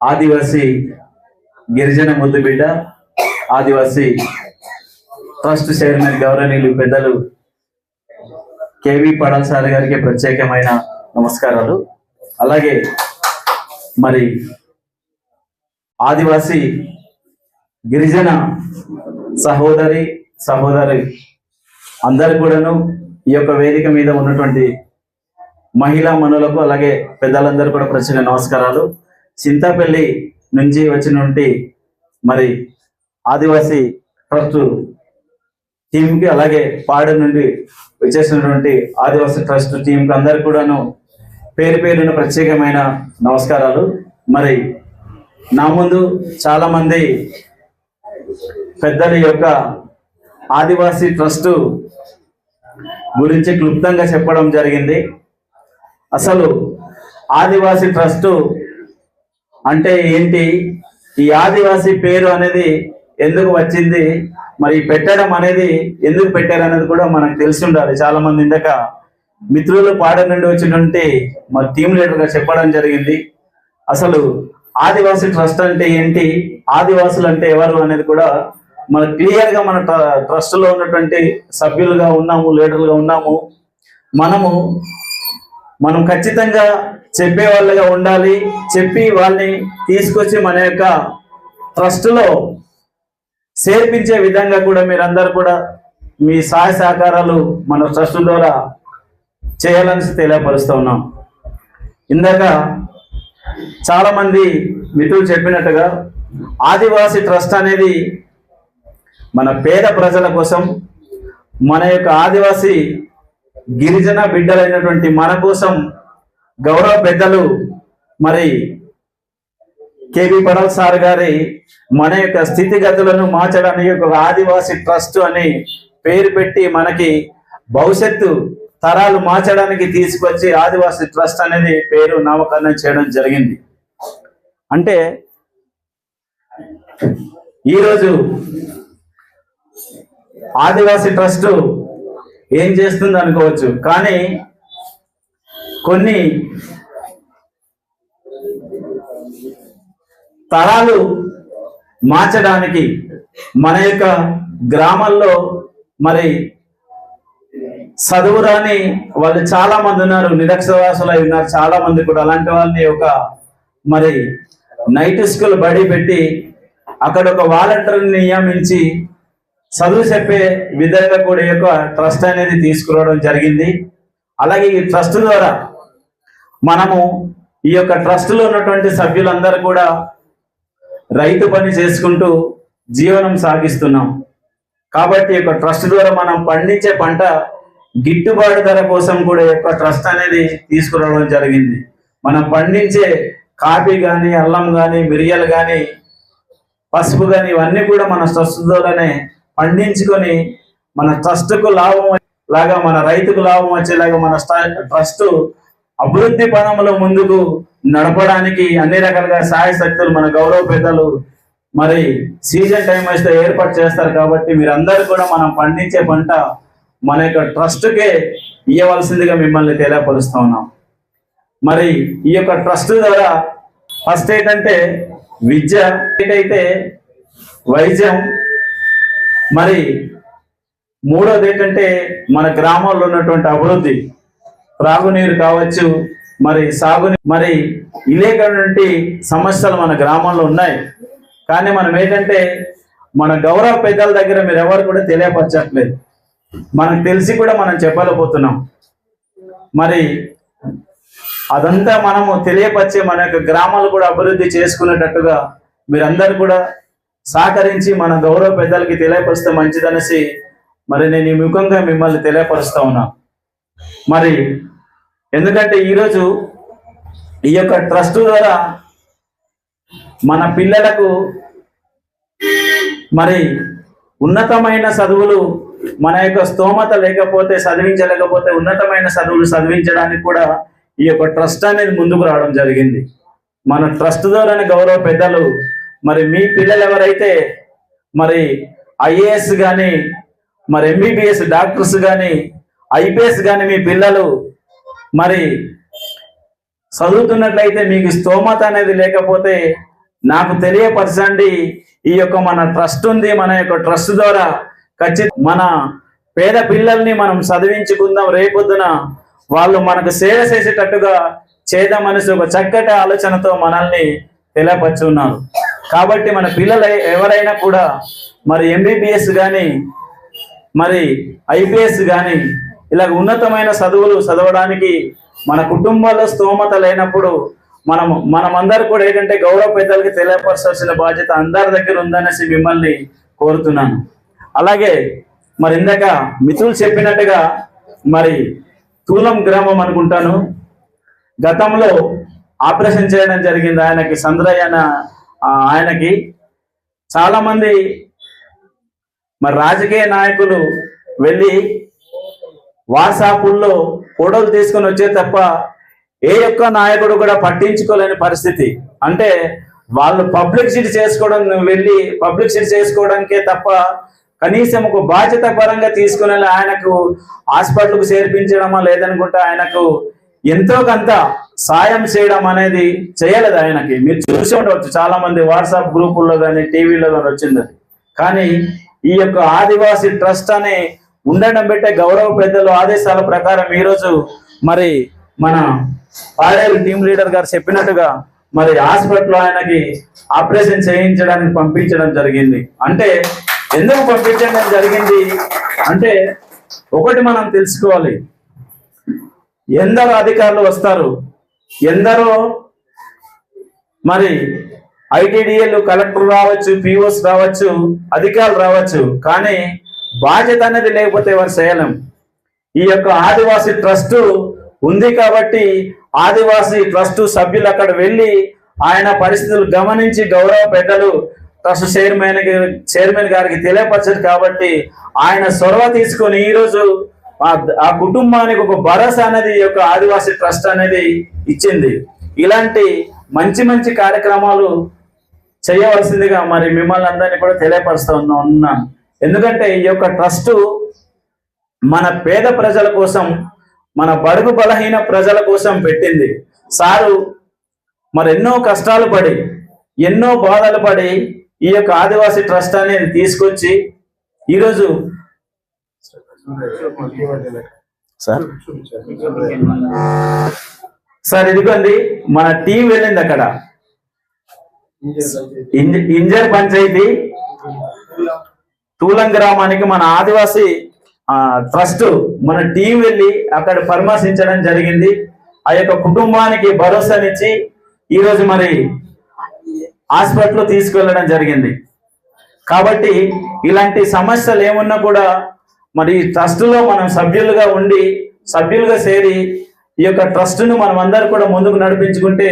ఆదివాసి గిరిజన ముద్దుబిడ్డ ఆదివాసి trust chairman గౌరవనీయులు పెద్దలు కేవి పడల్ సార్ గారికి ప్రత్యేకమైన నమస్కారాలు. అలాగే మరి ఆదివాసి గిరిజన సహోదరి సహోదరి అందరు కూడాను ఈ యొక్క వేదిక మీద ఉన్నటువంటి మహిళా మనులకు అలాగే పెద్దలందరూ కూడా ప్రత్యేక నమస్కారాలు. చింతాపల్లి నుంచి వచ్చినటువంటి మరి ఆదివాసీ ట్రస్ట్ టీంకి అలాగే పాడు నుండి వచ్చేసినటువంటి ఆదివాసీ ట్రస్ట్ టీంకి అందరు కూడాను పేరు పేరున ప్రత్యేకమైన నమస్కారాలు. మరి నా ముందు చాలా మంది పెద్దల యొక్క ఆదివాసీ ట్రస్ట్ గురించి క్లుప్తంగా చెప్పడం జరిగింది. అసలు ఆదివాసీ ట్రస్ట్ అంటే ఏంటి? ఈ ఆదివాసీ పేరు అనేది ఎందుకు వచ్చింది? మరి పెట్టడం అనేది ఎందుకు పెట్టారు అనేది కూడా మనకు తెలిసి ఉండాలి. చాలా మంది ఇందాక మిత్రులు పాడ నుండి వచ్చినటువంటి మా టీం లీడర్గా చెప్పడం జరిగింది. అసలు ఆదివాసీ ట్రస్ట్ అంటే ఏంటి? ఆదివాసులు అంటే ఎవరు అనేది కూడా మన క్లియర్గా మన ట్రస్ట్లో ఉన్నటువంటి సభ్యులుగా ఉన్నాము లీడర్లుగా ఉన్నాము. మనము మనం ఖచ్చితంగా చెప్పే వాళ్ళగా ఉండాలి. చెప్పి వాళ్ళని తీసుకొచ్చి మన యొక్క ట్రస్ట్లో చేర్పించే విధంగా కూడా మీరందరూ కూడా మీ సహాయ సహకారాలు మన ట్రస్ట్ ద్వారా చేయాలని తెలియపరుస్తూ ఉన్నాం. ఇందాక చాలామంది మిత్రులు చెప్పినట్టుగా ఆదివాసీ ట్రస్ట్ అనేది మన పేద ప్రజల కోసం మన యొక్క ఆదివాసీ గిరిజన బిడ్డలైనటువంటి మన కోసం గౌరవ పెద్దలు మరి కేబీ పడల్ సార్ గారి మన యొక్క స్థితిగతులను మార్చడానికి ఒక ఆదివాసీ ట్రస్ట్ అని పేరు పెట్టి మనకి భవిష్యత్తు తరాలు మార్చడానికి తీసుకొచ్చి ఆదివాసీ ట్రస్ట్ అనేది పేరు నామకరణం చేయడం జరిగింది. అంటే ఈరోజు ఆదివాసీ ట్రస్టు ఏం చేస్తుంది అనుకోవచ్చు. కానీ కొన్ని తరాలు మార్చడానికి మన యొక్క గ్రామాల్లో మరి చదువురాని వాళ్ళు చాలా మంది ఉన్నారు. నిరక్షరాసులు అయి ఉన్నారు. చాలా మంది కూడా. అలాంటి వాళ్ళని ఒక మరి నైట్ స్కూల్ బడి పెట్టి అక్కడ ఒక వాలంటీర్ని నియమించి చదువు చెప్పే విధంగా కూడా ఈ యొక్క ట్రస్ట్ అనేది తీసుకురావడం జరిగింది. అలాగే ఈ ట్రస్ట్ ద్వారా మనము ఈ యొక్క ట్రస్ట్లో ఉన్నటువంటి సభ్యులందరూ కూడా రైతు పని చేసుకుంటూ జీవనం సాగిస్తున్నాం. కాబట్టి ఈ యొక్క ట్రస్ట్ ద్వారా మనం పండించే పంట గిట్టుబాటు ధర కోసం కూడా ఈ యొక్క ట్రస్ట్ అనేది తీసుకురావడం జరిగింది. మనం పండించే కాఫీ కానీ అల్లం కానీ మిరియాలు కానీ పసుపు కానీ ఇవన్నీ కూడా మన ట్రస్ట్ ద్వారానే పండించుకొని మన ట్రస్ట్కు లాభం లాగా మన రైతుకు లాభం వచ్చేలాగా మన ట్రస్ట్ అభివృద్ధి పదంలో ముందుకు నడపడానికి అన్ని రకాలుగా సహాయ శక్తులు మన గౌరవ పెద్దలు మరి సీజన్ టైం వస్తే ఏర్పాటు చేస్తారు కాబట్టి మీరందరూ కూడా మనం పండించే పంట మన యొక్క ట్రస్ట్కే ఇవ్వవలసిందిగా మిమ్మల్ని తెలియపరుస్తూ ఉన్నాం. మరి ఈ యొక్క ట్రస్ట్ ద్వారా ఫస్ట్ ఏంటంటే విద్య అయితే వైద్యం మరి మూడోది ఏంటంటే మన గ్రామాల్లో ఉన్నటువంటి అభివృద్ధి. త్రాగునీరు కావచ్చు మరి సాగుని మరి ఇలేకటువంటి సమస్యలు మన గ్రామంలో ఉన్నాయి. కానీ మనం ఏంటంటే మన గౌరవ పెద్దల దగ్గర మీరు ఎవరు కూడా తెలియపరచట్లేదు. మనకు తెలిసి కూడా మనం చెప్పలేకపోతున్నాం. మరి అదంతా మనము తెలియపరిచే మన యొక్క గ్రామాలు కూడా అభివృద్ధి చేసుకునేటట్టుగా మీరందరూ కూడా సహకరించి మన గౌరవ పెద్దలకి తెలియపరిస్తే మంచిదనేసి మరి నేను ఈ ముఖంగా మిమ్మల్ని తెలియపరుస్తా ఉన్నా. మరి ఎందుకంటే ఈరోజు ఈ యొక్క ట్రస్ట్ ద్వారా మన పిల్లలకు మరి ఉన్నతమైన చదువులు మన యొక్క స్తోమత లేకపోతే చదివించలేకపోతే ఉన్నతమైన చదువులు చదివించడానికి కూడా ఈ యొక్క ట్రస్ట్ అనేది ముందుకు రావడం జరిగింది. మన ట్రస్ట్ ద్వారానే గౌరవ పెద్దలు మరి మీ పిల్లలు ఎవరైతే మరి ఐఏఎస్ కానీ మరి ఎంబీబీఎస్ డాక్టర్స్ కానీ ఐపీఎస్ కానీ మీ పిల్లలు మరి చదువుతున్నట్లయితే మీకు స్తోమత అనేది లేకపోతే నాకు తెలియపరచండి. ఈ యొక్క మన ట్రస్ట్ ఉంది మన యొక్క ట్రస్ట్ ద్వారా ఖచ్చిత మన పేద పిల్లల్ని మనం చదివించుకుందాం. రేపొద్దున వాళ్ళు మనకు సేవ చేసేటట్టుగా చేద్దామనేసి ఒక చక్కటి ఆలోచనతో మనల్ని తెలియపరుచున్నారు కాబట్టి మన పిల్లలు ఎవరైనా కూడా మరి ఎంబీబీఎస్ కానీ మరి ఐపీఎస్ కానీ ఇలా ఉన్నతమైన చదువులు చదవడానికి మన కుటుంబాల్లో స్తోమత లేనప్పుడు మనం మనమందరూ కూడా ఏంటంటే గౌరవ పెద్దలకి తెలియపరచాల్సిన బాధ్యత అందరి దగ్గర ఉందనేసి మిమ్మల్ని కోరుతున్నాను. అలాగే మరి ఇందాక మిత్రులు చెప్పినట్టుగా మరి తూలం గ్రామం అనుకుంటాను. గతంలో ఆపరేషన్ చేయడం జరిగింది. ఆయనకి సంద్రయ్య ఆయనకి చాలా మంది మరి రాజకీయ నాయకులు వెళ్ళి వాట్సాపుల్లో ఫోటోలు తీసుకొని వచ్చే తప్ప ఏ యొక్క నాయకుడు కూడా పట్టించుకోలేని పరిస్థితి. అంటే వాళ్ళు పబ్లిసిటీ చేసుకోవడం వెళ్ళి పబ్లిసిటీ చేసుకోవడానికే తప్ప కనీసం ఒక బాధ్యత పరంగా తీసుకుని ఆయనకు హాస్పిటల్కు చేర్పించడమా లేదనుకుంటే ఆయనకు ఎంతో కొంత సాయం చేయడం అనేది చేయలేదు ఆయనకి. మీరు చూసి ఉండవచ్చు చాలా మంది వాట్సాప్ గ్రూపుల్లో కానీ టీవీలో కానీ వచ్చింది కానీ ఈ యొక్క ఆదివాసీ ట్రస్ట్ అనే ఉండడం పెట్టే గౌరవ పెద్దలు ఆదేశాల ప్రకారం ఈరోజు మరి మన పాడేరు టీం లీడర్ గారు చెప్పినట్టుగా మరి హాస్పిటల్లో ఆయనకి ఆపరేషన్ చేయించడానికి పంపించడం జరిగింది. అంటే ఎందుకు పంపించడం జరిగింది? అంటే ఒకటి మనం తెలుసుకోవాలి. ఎందరో అధికారులు వస్తారు? ఎందరో? మరి ఐటీడీఏలు కలెక్టర్ రావచ్చు పిఓస్ రావచ్చు అధికారులు రావచ్చు కానీ బాధ్యత అనేది లేకపోతే వారు చేయలేం. ఈ యొక్క ఆదివాసీ ట్రస్ట్ ఉంది కాబట్టి ఆదివాసీ ట్రస్ట్ సభ్యులు అక్కడ వెళ్ళి ఆయన పరిస్థితులు గమనించి గౌరవ పెద్దలు ట్రస్ట్ చైర్మన్ చైర్మన్ గారికి తెలియపరచారు కాబట్టి ఆయన చొరవ తీసుకొని ఈరోజు ఆ- కుటుంబానికి ఒక భరోసా అనేది ఈ యొక్క ఆదివాసీ ట్రస్ట్ అనేది ఇచ్చింది. ఇలాంటి మంచి మంచి కార్యక్రమాలు చేయవలసిందిగా మరి మిమ్మల్ని అందరినీ కూడా తెలియపరుస్తూ ఉన్నాం ఉన్నాను. ఎందుకంటే ఈ యొక్క ట్రస్ట్ మన పేద ప్రజల కోసం మన బడుగు బలహీన ప్రజల కోసం పెట్టింది. సారు మరి ఎన్నో కష్టాలు పడి ఎన్నో బాధలు పడి ఈ యొక్క ఆదివాసీ ట్రస్ట్ అనేది తీసుకొచ్చి ఈరోజు సార్? సార్ ఇదిగోండి మన టీం వెళ్ళింది అక్కడ. ఇంజర్ పంచాయతీ తూలం గ్రామానికి మన ఆదివాసీ ట్రస్ట్ మన టీం వెళ్ళి అక్కడ పరామర్శించడం జరిగింది. ఆ యొక్క కుటుంబానికి భరోసానిచ్చి ఈరోజు మరి హాస్పిటల్ తీసుకెళ్ళడం జరిగింది. కాబట్టి ఇలాంటి సమస్యలు ఏమున్నా కూడా మరి ఈ ట్రస్ట్లో మనం సభ్యులుగా ఉండి సభ్యులుగా చేరి ఈ యొక్క ట్రస్ట్ను మనం అందరు కూడా ముందుకు నడిపించుకుంటే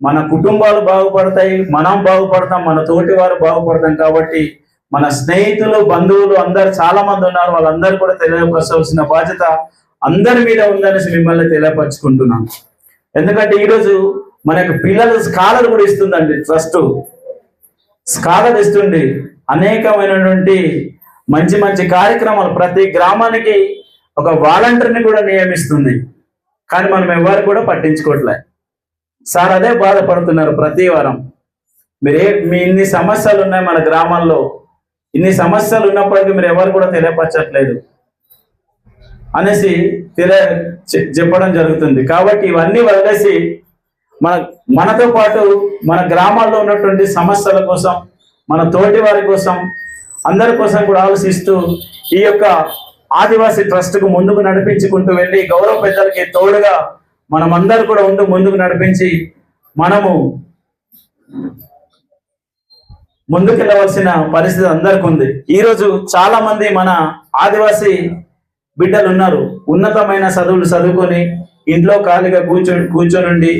మన కుటుంబాలు బాగుపడతాయి మనం బాగుపడతాం మన తోటి వారు బాగుపడతాం కాబట్టి మన స్నేహితులు బంధువులు అందరు చాలా మంది ఉన్నారు. వాళ్ళందరూ కూడా తెలియపరచవలసిన బాధ్యత అందరి మీద ఉందనేసి మిమ్మల్ని తెలియపరచుకుంటున్నాం ఎందుకంటే ఈరోజు మనకు పిల్లలు స్కాలర్ కూడా ఇస్తుందండి ట్రస్ట్ స్కాలర్ ఇస్తుంది అనేకమైనటువంటి మంచి మంచి కార్యక్రమాలు ప్రతి గ్రామానికి ఒక వాలంటీర్ని కూడా నియమిస్తుంది. కానీ మనం ఎవరు కూడా పట్టించుకోవట్లే సార్ అదే బాధపడుతున్నారు ప్రతి వారం. మీరే మీ ఇన్ని సమస్యలు ఉన్నాయి మన గ్రామాల్లో. ఇన్ని సమస్యలు ఉన్నప్పటికీ మీరు ఎవరు కూడా తెలియపరచట్లేదు. అనేసి తెలియ చె- చెప్పడం జరుగుతుంది. కాబట్టి ఇవన్నీ వదిలేసి మన మనతో పాటు మన గ్రామాల్లో ఉన్నటువంటి సమస్యల కోసం మన తోటి వారి కోసం అందరి కోసం కూడా ఆలోచిస్తూ ఈ యొక్క ఆదివాసీ ట్రస్ట్కు ముందుకు నడిపించుకుంటూ వెళ్ళి గౌరవ పెద్దలకి తోడుగా మనమందరూ కూడా ఉంటూ ముందుకు నడిపించి మనము ముందుకెళ్ళవలసిన పరిస్థితి అందరికి ఉంది. ఈరోజు చాలా మంది మన ఆదివాసీ బిడ్డలు ఉన్నారు. ఉన్నతమైన చదువులు చదువుకొని ఇంట్లో ఖాళీగా కూర్చో కూర్చొనుండి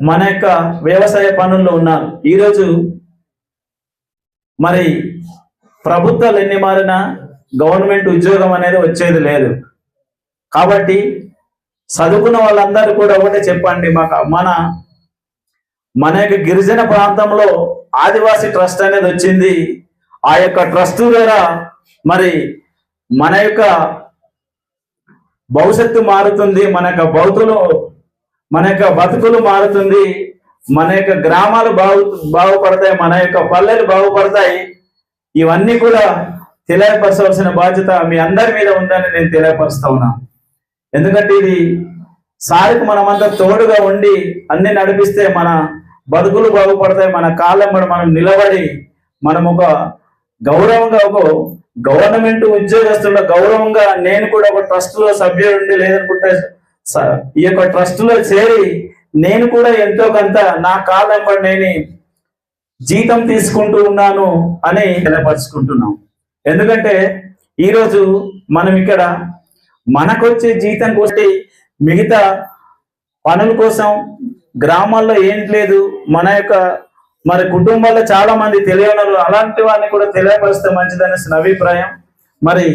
మన యొక్క వ్యవసాయ పనుల్లో ఉన్నారు. ఈరోజు మరి ప్రభుత్వాలు ఎన్ని మారినా గవర్నమెంట్ ఉద్యోగం అనేది వచ్చేది లేదు. కాబట్టి చదువుకున్న వాళ్ళందరూ కూడా ఒకటే చెప్పండి మాకు మన మన యొక్క గిరిజన ప్రాంతంలో ఆదివాసీ ట్రస్ట్ అనేది వచ్చింది. ఆ యొక్క ట్రస్ట్ ద్వారా మరి మన యొక్క భవిష్యత్తు మారుతుంది మన యొక్క భౌతులు మన యొక్క బతుకులు మారుతుంది. మన యొక్క గ్రామాలు బాగు బాగుపడతాయి మన యొక్క పల్లెలు బాగుపడతాయి. ఇవన్నీ కూడా తెలియపరచవలసిన బాధ్యత మీ అందరి మీద ఉందని నేను తెలియపరుస్తా ఉన్నా. ఎందుకంటే ఇది సారికి మనమంతా తోడుగా ఉండి అన్ని నడిపిస్తే మన బతుకులు బాగుపడతాయి మన కాళ్ళెంబడి మనం నిలబడి మనం ఒక గౌరవంగా ఒక గవర్నమెంట్ ఉద్యోగస్తుల గౌరవంగా నేను కూడా ఒక ట్రస్ట్లో సభ్యుడి లేదనుకుంటే స- ఈ యొక్క ట్రస్ట్లో చేరి నేను కూడా ఎంతో కొంత నా కాలం నేను జీతం తీసుకుంటూ ఉన్నాను అని తెలపరుచుకుంటున్నాం ఎందుకంటే ఈరోజు మనం ఇక్కడ మనకొచ్చే జీతం కొట్టి మిగతా పనుల కోసం గ్రామాల్లో ఏం లేదు. మన యొక్క మరి కుటుంబాల్లో చాలా మంది తెలియనరు అలాంటి వారిని కూడా తెలియపరిస్తే మంచిదనేసి నా అభిప్రాయం. మరి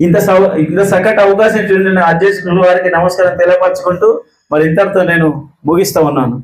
ఇంత సౌ ఇంత చక్కటి అవకాశం చూడండి అధ్యక్షులు వారికి నమస్కారం తెలియపరచుకుంటూ మరి ఇంతటితో నేను ముగిస్తా ఉన్నాను.